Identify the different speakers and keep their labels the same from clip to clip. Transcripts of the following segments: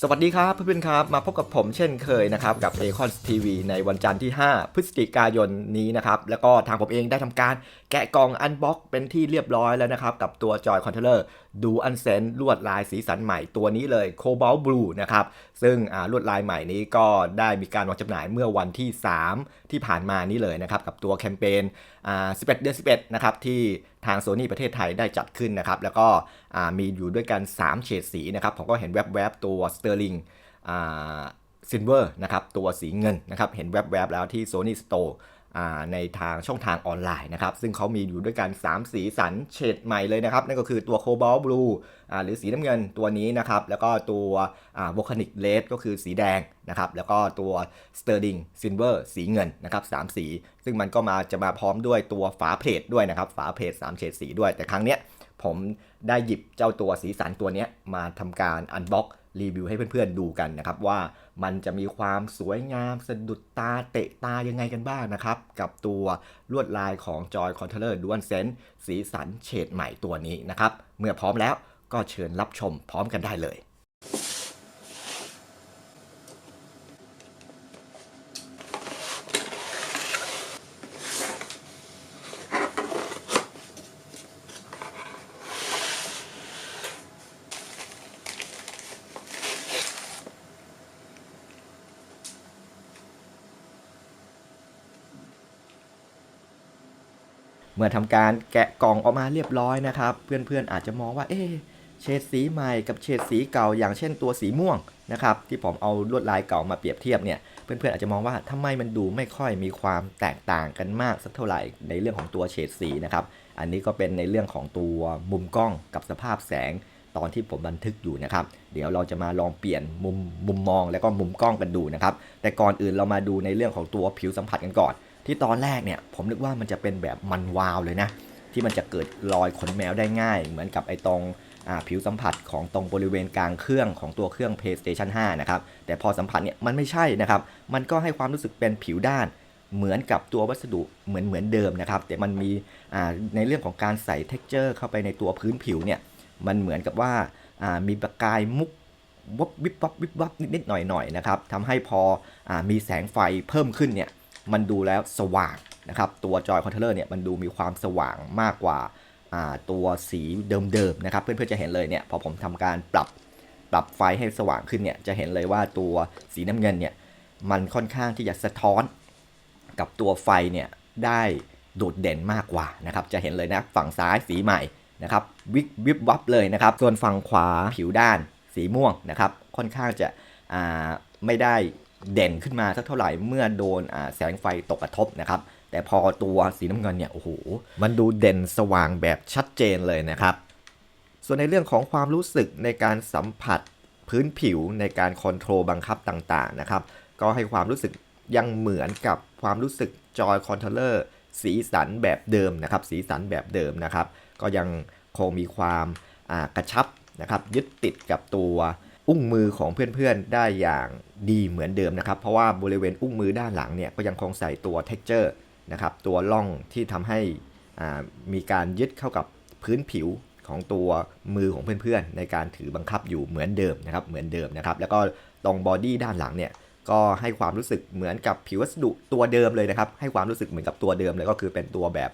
Speaker 1: สวัสดีครับเพื่อนๆครับมาพบกับผมเช่นเคยนะครับกับ a c o n TV ในวันจันทร์ที่ 5 พฤศจิกายนนี้นะครับแล้วก็ทางผมเองได้ทำการแกะกล่องอันบ็อกเป็นที่เรียบร้อยแล้วนะครับกับตัวจอยคอนโทรลเลอร์ ดูอันเซนลวดลายสีสันใหม่ตัวนี้เลย Cobalt Blue นะครับ ซึ่งลวดลายใหม่นี้ก็ได้มีการวางจำหน่ายเมื่อวันที่ 3 ที่ผ่านมานี้เลยนะครับ กับตัวแคมเปญ11 เดือน 11 นะครับ ที่ทางโซนี่ประเทศไทยได้จัดขึ้นนะครับ แล้วก็มีอยู่ด้วยกัน 3 เฉดสีนะครับ ผมก็เห็นแวบๆ ตัว Sterling ซินเวอร์นะครับ ตัวสีเงินนะครับ เห็นแวบๆแล้วที่ Sony Store อ่า ในทางช่องทางออนไลน์นะครับ ซึ่งเขามีอยู่ด้วยกัน 3 สีสันเฉดใหม่เลยนะครับ นั่นก็คือตัว Cobalt Blue หรือสีน้ำเงินตัวนี้นะครับ แล้วก็ตัวอ่า Volcanic Red ก็คือสีแดงนะครับ แล้วก็ตัว Sterling Silver สีเงินนะครับสามสี ซึ่งมันก็มาจะมาพร้อมด้วยตัวฝาเพลทด้วยนะครับ ฝาเพลท3เฉดสีด้วย แต่ครั้งเนี้ยผมได้หยิบเจ้าตัวสีสันตัวนี้มาทำการอันบ็อก รีวิวให้เพื่อนๆดูกันนะครับ ว่ามันจะมีความสวยงามสะดุดตาเตะตายังไงกันบ้างนะครับ กับตัวลวดลายของ Joy Controller DualSense สีสันเฉดใหม่ตัวนี้นะครับ เมื่อพร้อมแล้วก็เชิญรับชมพร้อมกันได้เลย เมื่อทำการแกะกล่องออกมาเรียบร้อยนะครับ เพื่อนๆอาจจะมองว่าเอ๊ะเฉดสีใหม่กับเฉดสีเก่าอย่างเช่นตัวสีม่วงนะครับที่ผมเอาลวดลายเก่ามาเปรียบเทียบเนี่ยเพื่อนๆอาจจะมองว่าทำไมมันดูไม่ค่อยมีความแตกต่างกันมากสักเท่าไหร่ในเรื่องของตัวเฉดสีนะครับอันนี้ก็เป็นในเรื่องของตัวมุมกล้องกับสภาพแสงตอนที่ผมบันทึกอยู่นะครับ เดี๋ยวเราจะมาลองเปลี่ยนมุมมุมมองแล้วก็มุมกล้องกันดูนะครับแต่ก่อนอื่นเรามาดูในเรื่องของตัวผิวสัมผัสกันก่อน ที่ตอนแรกเนี่ยผมนึกว่ามันจะเป็นแบบมันวาวเลยนะ ที่มันจะเกิดรอยขนแมวได้ง่าย เหมือนกับไอ้ตรงผิวสัมผัสของตรงบริเวณกลางเครื่องของตัวเครื่อง PlayStation 5 นะครับ แต่พอสัมผัสเนี่ยมันไม่ใช่นะครับ มันก็ให้ความรู้สึกเป็นผิวด้าน เหมือนกับตัววัสดุเหมือนเหมือนเดิมนะครับ แต่มันมีในเรื่องของการใส่ texture เข้าไปในตัวพื้นผิวเนี่ย มันเหมือนกับว่ามีประกายมุกวับวิบวับวิบวับนิดๆหน่อยๆนะครับทำให้พออมีแสงไฟเพิ่มขึ้นเนี่ย มันดูแล้วสว่างนะครับ ตัวจอยคอนโทรลเลอร์เนี่ยมันดูมีความสว่างมากกว่าตัวสีเดิมๆนะครับเพื่อนๆจะเห็นเลยเนี่ยพอผมทำการปรับปรับไฟให้สว่างขึ้นเนี่ยจะเห็นเลยว่าตัวสีน้ำเงินเนี่ยมันค่อนข้างที่จะสะท้อนกับตัวไฟเนี่ยได้โดดเด่นมากกว่านะครับจะเห็นเลยนะฝั่งซ้ายสีใหม่นะครับวิบวิบวับเลยนะครับ ส่วนฝั่งขวาผิวด้านสีม่วงนะครับค่อนข้างจะไม่ได้ เด่นขึ้นมาสักเท่าไหร่เมื่อโดนแสงไฟตกกระทบนะครับ แต่พอตัวสีน้ำเงินเนี่ยโอ้โหมันดูเด่นสว่างแบบชัดเจนเลยนะครับ ส่วนในเรื่องของความรู้สึกในการสัมผัสพื้นผิวในการคอนโทรลบังคับต่างๆนะครับก็ให้ความรู้สึกยังเหมือนกับความรู้สึกจอยคอนโทรเลอร์สีสันแบบเดิมนะครับสีสันแบบเดิมนะครับ ก็ยังคงมีความกระชับนะครับยึดติดกับตัว อุ้งมือของเพื่อนๆได้อย่างดีเหมือนเดิมนะครับ เพราะว่าบริเวณอุ้งมือด้านหลังเนี่ยก็ยังคงใส่ตัว texture นะครับตัวล่องที่ทำให้มีการยึดเข้ากับพื้นผิวของตัวมือของเพื่อนๆ ในการถือบังคับอยู่เหมือนเดิมนะครับเหมือนเดิมนะครับแล้วก็ตรงบอดี้ด้านหลังเนี่ย ก็ให้ความรู้สึกเหมือนกับผิววัสดุตัวเดิมเลยนะครับ ให้ความรู้สึกเหมือนกับตัวเดิมเลยก็คือเป็นตัวแบบ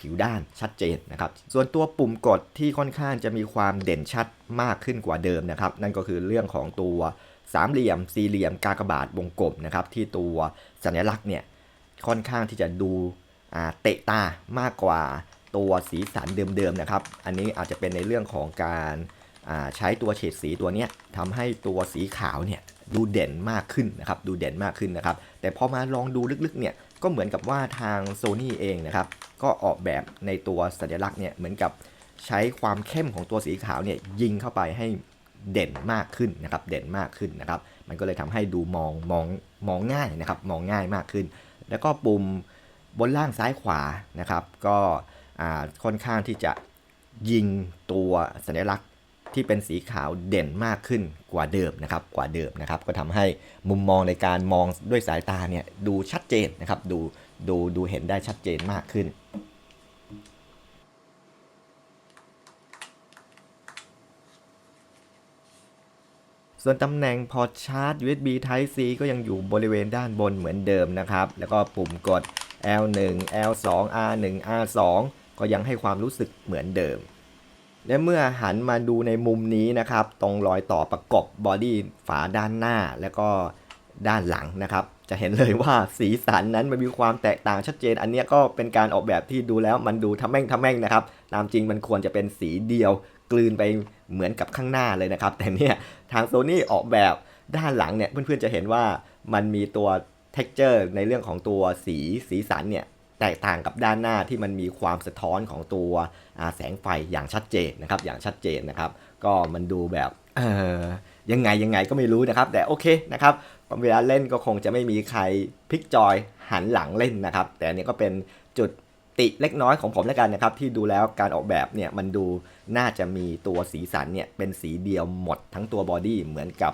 Speaker 1: ผิวด้านชัดเจนนะครับ ส่วนตัวปุ่มกดที่ค่อนข้างจะมีความเด่นชัดมากขึ้นกว่าเดิมนะครับ นั่นก็คือเรื่องของตัวสามเหลี่ยม สี่เหลี่ยมกากบาทวงกลมนะครับ ที่ตัวสัญลักษณ์เนี่ยค่อนข้างที่จะดูเตะตามากกว่าตัวสีสันเดิมๆนะครับ อันนี้อาจจะเป็นในเรื่องของการ ใช้ตัวเฉดสีตัวนี้ทำให้ตัวสีขาวเนี่ยดูเด่นมากขึ้นนะครับดูเด่นมากขึ้นนะครับ แต่พอมาลองดูลึกๆเนี่ยก็เหมือนกับว่าทาง Sony เองนะครับ ก็ออกแบบในตัวสัญลักษณ์เนี่ยเหมือนกับใช้ความเข้มของตัวสีขาวเนี่ยยิงเข้าไปให้เด่นมากขึ้นนะครับ เด่นมากขึ้นนะครับ มันก็เลยทำให้ดูมองมองมองง่ายนะครับ มองง่ายมากขึ้น แล้วก็ปุ่มบนล่างซ้ายขวานะครับ ก็ค่อนข้างที่จะยิงตัวสัญลักษณ์ ที่เป็นสีขาวเด่นมากขึ้นกว่าเดิมนะครับกว่าเดิมนะครับ ก็ทำให้มุมมองในการมองด้วยสายตาเนี่ยดูชัดเจนนะครับดูดูดูเห็นได้ชัดเจนมากขึ้นสส่วนตำแหน่งพอร์ตชาร์จ USB Type C ก็ยังอยู่บริเวณด้านบนเหมือนเดิมนะครับ แล้วก็ปุ่มกด L1 L2 R1 R2 ก็ยังให้ความรู้สึกเหมือนเดิม และเมื่อหันมาดูในมุมนี้นะครับ ตรงรอยต่อประกบบอดี้ฝาด้านหน้าแล้วก็ด้านหลังนะครับ จะเห็นเลยว่าสีสันนั้นมันมีความแตกต่างชัดเจน อันนี้ก็เป็นการออกแบบที่ดูแล้วมันดูทำแม่งทำแม่งนะครับ ตามจริงมันควรจะเป็นสีเดียว กลืนไปเหมือนกับข้างหน้าเลยนะครับ แต่เนี่ยทางโซนี่ออกแบบด้านหลังเนี่ยเพื่อนๆจะเห็นว่ามันมีตัว texture ในเรื่องของตัวสีสีสันเนี่ย แตกต่างกับด้านหน้าที่มันมีความสะท้อนของตัวแสงไฟอย่างชัดเจนนะครับ อย่างชัดเจนนะครับ ก็มันดูแบบยังไงยังไงก็ไม่รู้นะครับ แต่โอเคนะครับเวลาเล่นก็คงจะไม่มีใครพลิกจอยหันหลังเล่นนะครับ แต่นี้ก็เป็นจุดติเล็กน้อยของผมแล้วกันนะครับ ที่ดูแล้วการออกแบบเนี่ยมันดูน่าจะมีตัวสีสันเนี่ยเป็นสีเดียวหมดทั้งตัวบอดี้เหมือนกับ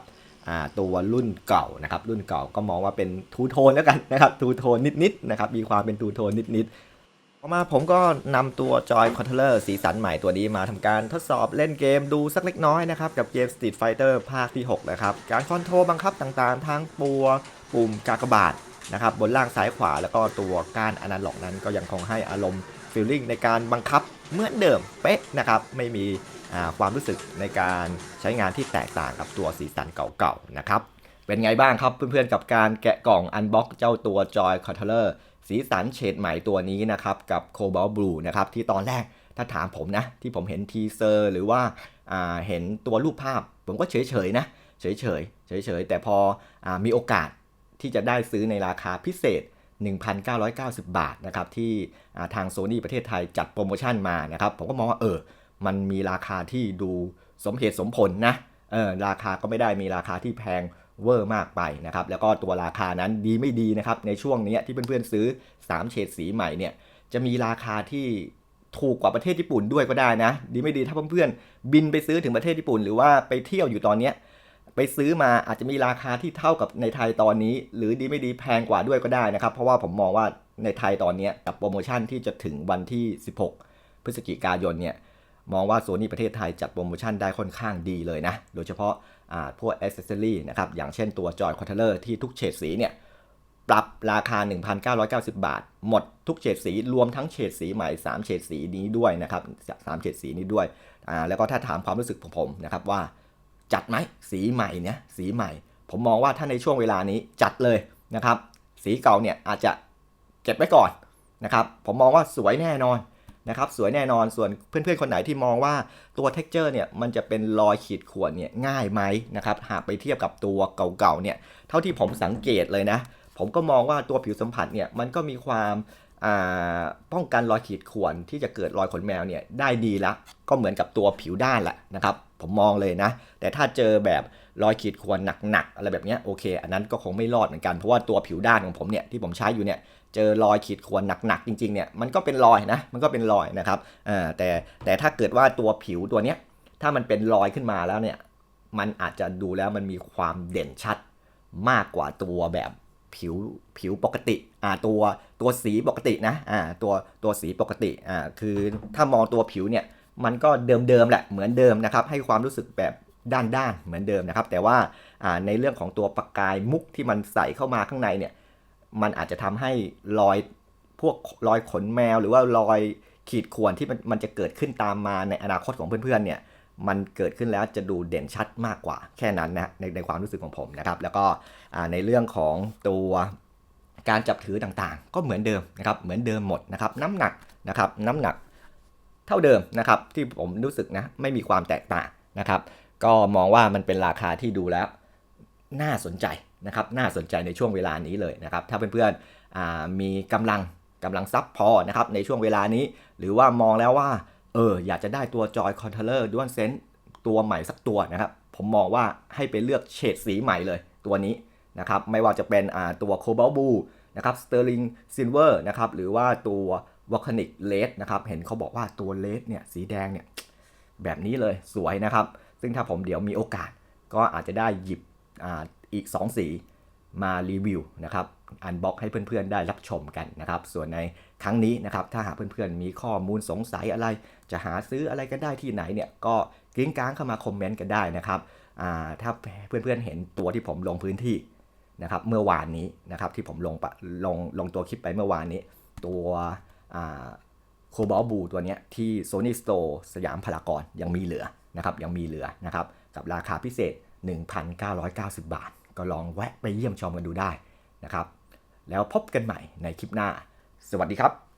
Speaker 1: ตัวรุ่นเก่านะครับรุ่นเก่าก็มองว่าเป็นทูโทนแล้วกันนะครับทูโทนนิดๆนะครับมีความเป็นทูโทนนิดๆต่อมาผมก็นำตัวจอยคอนโทรลเลอร์สีสันใหม่ตัวนี้มาทำการทดสอบเล่นเกมดูสักเล็กน้อยนะครับกับเกม Street Fighter ภาคที่ 6 นะครับ การคอนโทรลบังคับต่างๆ ทั้งปัวปุ่มกากบาทนะครับบนล่างซ้ายขวาแล้วก็ตัวก้านอนาล็อกนั้นก็ยังคงให้อารมณ์ฟีลลิ่งในการบังคับเหมือนเดิมเป๊ะนะครับไม่มี ความรู้สึกในการใช้งานที่แตกต่างกับตัวสีสันเก่าๆนะครับ เป็นไงบ้างครับเพื่อนๆกับการแกะกล่องอันบ็อกเจ้าตัว Joy Controller สีสันเฉดใหม่ตัวนี้นะครับกับ Cobalt Blue นะครับที่ตอนแรกถ้าถามผมนะ ที่ผมเห็นทีเซอร์หรือว่าาเห็นตัวรูปภาพ ผมก็เฉยๆนะเฉยๆเฉยๆแต่พออมีโอกาสที่จะได้ซื้อในราคาพิเศษ 1,990 บาทนะครับที่ทางโซ n y ประเทศไทยจัดโปรโมชั่นมานะครับผมก็มองว่าเออ มันมีราคาที่ดูสมเหตุสมผลนะเออราคาก็ไม่ได้มีราคาที่แพงเวอร์มากไปนะครับ แล้วก็ตัวราคานั้นดีไม่ดีนะครับ ในช่วงนี้ที่เพื่อนๆซื้อ 3 เฉดสีใหม่เนี่ย จะมีราคาที่ถูกกว่าประเทศญี่ปุ่นด้วยก็ได้นะ ดีไม่ดีถ้าเพื่อนๆบินไปซื้อถึงประเทศญี่ปุ่น หรือว่าไปเที่ยวอยู่ตอนเนี้ยไปซื้อมาอาจจะมีราคาที่เท่ากับในไทยตอนนี้ หรือดีไม่ดีแพงกว่าด้วยก็ได้นะครับ เพราะว่าผมมองว่าในไทยตอนนี้กับโปรโมชั่นที่จะถึงวันที่ 16 พฤศจิกายนเนี่ย มองว่าโซนี่ประเทศไทยจัดโปรโมชั่นได้ค่อนข้างดีเลยนะ โดยเฉพาะาพวกอ c เซสซอรี่นะครับ อย่างเช่นตัวจอยคอนโทลเลอร์ที่ทุกเฉดสีเนี่ย ปรับราคา 1,990 บาท หมดทุกเฉดสี รวมทั้งเฉดสีใหม่ 3 เฉดสีนี้ด้วยนะครับสามเฉดสีนี้ด้วย แล้วก็ถ้าถามความรู้สึกของผมนะครับว่าจัดไหมสีใหม่เนี่ยสีใหม่ ผมมองว่าถ้าในช่วงเวลานี้จัดเลยนะครับ สีเก่าเนี่ยอาจจะเก็บไว้ก่อนนะครับ ผมมองว่าสวยแน่นอน นะครับสวยแน่นอนส่วนเพื่อนๆ คนไหนที่มองว่าตัว t e x t อร์เนี่ยมันจะเป็นรอยขีดข่วนเนี่ยง่ายไหมนะครับหากไปเทียบกับตัวเก่าๆเนี่ยเท่าที่ผมสังเกตเลยนะ ผมก็มองว่าตัวผิวสัมผัสเนี่ยมันก็มีความอ่าป้องกันรอยขีดข่วนที่จะเกิดรอยขนแมวเนี่ยได้ดีละ ก็เหมือนกับตัวผิวด้านแหละนะครับ ผมมองเลยนะ แต่ถ้าเจอแบบรอยขีดข่วนหนักๆอะไรแบบนี้โอเค อันนั้นก็คงไม่รอดเหมือนกันเพราะว่าตัวผิวด้านของผมเนี่ยที่ผมใช้อยู่เนี่ย เจอรอยขีดข่วนหนักๆจริงๆเนี่ยมันก็เป็นรอยนะมันก็เป็นรอยนะครับอ่าแต่แต่ถ้าเกิดว่าตัวผิวตัวเนี้ยถ้ามันเป็นรอยขึ้นมาแล้วเนี่ยมันอาจจะดูแล้วมันมีความเด่นชัดมากกว่าตัวแบบผิวผิวปกติอ่าตัวตัวสีปกตินะอ่าตัวตัวสีปกติอ่าคือถ้ามองตัวผิวเนี่ยมันก็เดิมๆแหละเหมือนเดิมนะครับให้ความรู้สึกแบบด้านๆเหมือนเดิมนะครับ แต่ว่าอ่าในเรื่องของตัวประกายมุกที่มันใส่เข้ามาข้างในเนี่ย มันอาจจะทำให้รอยพวกรอยขนแมว หรือว่ารอยขีดข่วนที่มันมันจะเกิดขึ้นตามมาในอนาคตของเพื่อนๆเนี่ยมันเกิดขึ้นแล้วจะดูเด่นชัดมากกว่าแค่นั้นนะในในความรู้สึกของผมนะครับ แล้วก็ในเรื่องของตัวการจับถือต่างๆ ก็เหมือนเดิมนะครับเหมือนเดิมหมดนะครับน้ำหนักนะครับน้ำหนักเท่าเดิมนะครับที่ผมรู้สึกนะไม่มีความแตกต่างนะครับ ก็มองว่ามันเป็นราคาที่ดูแล้ว น่าสนใจ นะครับน่าสนใจในช่วงเวลานี้เลยนะครับถ้าเพื่อนๆมีกำลังกำลังซับพอนะครับในช่วงเวลานี้ หรือว่ามองแล้วว่าเอออยากจะได้ตัวจอยคอนโทรลเลอร์ด้วนเซนตัวใหม่สักตัวนะครับผมมองว่าให้ไปเลือกเฉดสีใหม่เลยตัวนี้นะครับไม่ว่าจะเป็นตัวโคบอลบูนะครับสเตอร์ลิงซิลเวอร์นะครับหรือว่าตัววอลคานิกเลดนะครับเห็นเขาบอกว่าตัวเลดเนี่ยสีแดงเนี่ยแบบนี้เลยสวยนะครับ ซึ่งถ้าผมเดี๋ยวมีโอกาส ก็อาจจะได้หยิบ อีก 2 สีมารีวิวนะครับอันบ็อกให้เพื่อนๆได้รับชมกันนะครับ ส่วนในครั้งนี้นะครับ ถ้าหากเพื่อนๆมีข้อมูลสงสัยอะไร จะหาซื้ออะไรกันได้ที่ไหนเนี่ย ก็กริ้งกลางเข้ามาคอมเมนต์กันได้นะครับอ่าถ้าเพื่อนๆเห็นตัวที่ผมลงพื้นที่นะครับเมื่อวานนี้นะครับที่ผมลงลงลงตัวคลิปไปเมื่อวานนี้ ตัวโคบอลบูตัวนี้ที่ Sony Store สยามพารากอนยังมีเหลือนะครับยังมีเหลือนะครับกับราคาพิเศษ 1,990 บาท ก็ลองแวะไปเยี่ยมชมกันดูได้นะครับ แล้วพบกันใหม่ในคลิปหน้า สวัสดีครับ